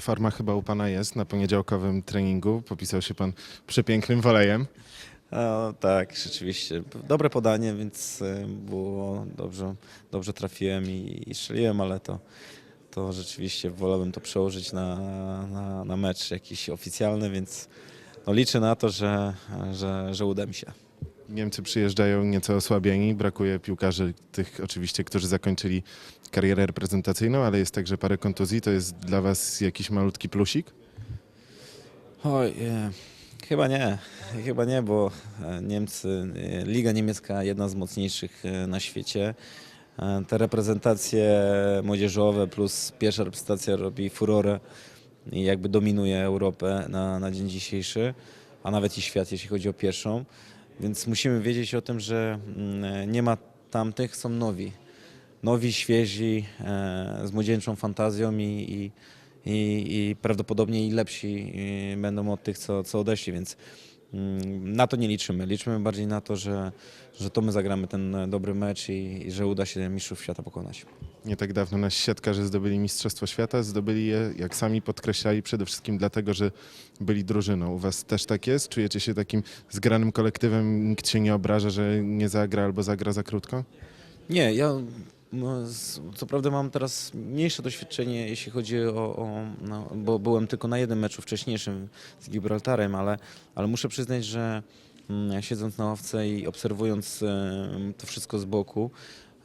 Forma chyba u pana jest na poniedziałkowym treningu. Popisał się pan przepięknym wolejem. Tak, rzeczywiście. Dobre podanie, więc e, było dobrze, dobrze trafiłem i, i strzeliłem, ale to, to rzeczywiście wolałbym to przełożyć na, na, na mecz jakiś oficjalny, więc no liczę na to, że, że, że uda mi się. Niemcy przyjeżdżają nieco osłabieni. Brakuje piłkarzy, tych oczywiście, którzy zakończyli karierę reprezentacyjną, ale jest także parę kontuzji. To jest dla was jakiś malutki plusik? Oj, e, chyba nie, chyba nie, bo e, Niemcy, e, Liga Niemiecka jedna z mocniejszych e, na świecie. Te reprezentacje młodzieżowe plus pierwsza reprezentacja robi furorę i jakby dominuje Europę na, na dzień dzisiejszy, a nawet i świat, jeśli chodzi o pierwszą. Więc musimy wiedzieć o tym, że mm, nie ma tamtych, są nowi. Nowi, świeżi, e, z młodzieńczą fantazją i, i, i, i prawdopodobnie i lepsi będą od tych, co, co odeszli, więc na to nie liczymy. Liczymy bardziej na to, że, że to my zagramy ten e, dobry mecz i, i że uda się mistrzów świata pokonać. Nie tak dawno nasi siatkarze zdobyli Mistrzostwo Świata. Zdobyli je, jak sami podkreślali, przede wszystkim dlatego, że byli drużyną. U was też tak jest? Czujecie się takim zgranym kolektywem? Nikt się nie obraża, że nie zagra albo zagra za krótko? Nie, ja no, co prawda mam teraz mniejsze doświadczenie, jeśli chodzi o, o no, bo byłem tylko na jednym meczu wcześniejszym z Gibraltarem, ale, ale muszę przyznać, że mm, siedząc na ławce i obserwując e, to wszystko z boku,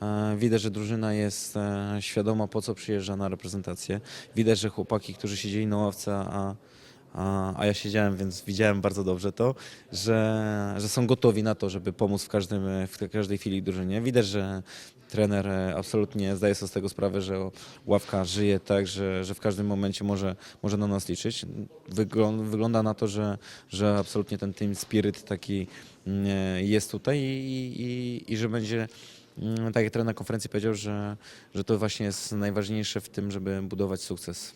e, widać, że drużyna jest e, świadoma po co przyjeżdża na reprezentację. Widać, że chłopaki, którzy siedzieli na ławce, a a, ja siedziałem, więc widziałem bardzo dobrze to, że, że są gotowi na to, żeby pomóc w, każdym, w każdej chwili drużynie. Widać, że trener e, absolutnie zdaje sobie z tego sprawę, że ławka żyje tak, że, że w każdym momencie może, może na nas liczyć. Wygląda, wygląda na to, że, że absolutnie ten team spirit taki mm, e, jest tutaj i, i, i że będzie mm, tak jak trener na konferencji powiedział, że, że to właśnie jest najważniejsze w tym, żeby budować sukces.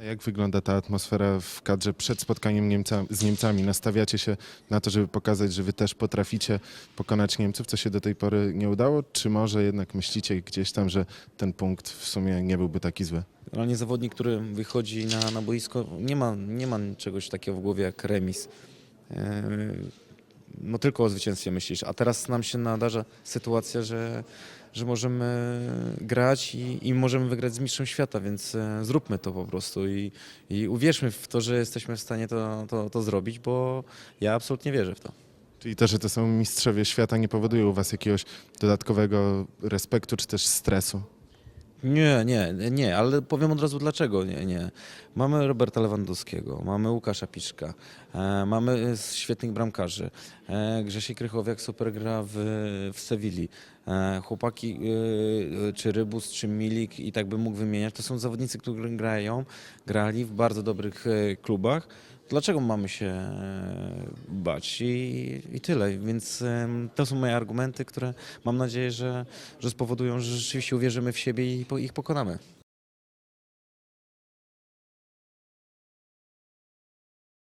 Jak wygląda ta atmosfera w kadrze przed spotkaniem Niemca, z Niemcami? Nastawiacie się na to, żeby pokazać, że wy też potraficie pokonać Niemców, co się do tej pory nie udało? Czy może jednak myślicie gdzieś tam, że ten punkt w sumie nie byłby taki zły? Realnie zawodnik, który wychodzi na, na boisko, nie ma, nie ma czegoś takiego w głowie jak remis. E, No tylko o zwycięstwie myślisz. A teraz nam się nadarza sytuacja, że, że możemy grać i, i możemy wygrać z mistrzem świata, więc e, zróbmy to po prostu i, i uwierzmy w to, że jesteśmy w stanie to, to, to zrobić, bo ja absolutnie wierzę w to. Czyli to, że to są mistrzowie świata nie powoduje u was jakiegoś dodatkowego respektu czy też stresu? Nie, nie, nie, ale powiem od razu dlaczego nie, nie. Mamy Roberta Lewandowskiego, mamy Łukasza Piszka, e, mamy e, świetnych bramkarzy, e, Grzesiek Krychowiak super gra w, w Sewilli, e, chłopaki e, czy Rybus, czy Milik i tak bym mógł wymieniać, to są zawodnicy, którzy grają, grali w bardzo dobrych e, klubach. Dlaczego mamy się e, bać? I, I tyle. Więc to są moje argumenty, które mam nadzieję, że, że spowodują, że rzeczywiście uwierzymy w siebie i ich pokonamy.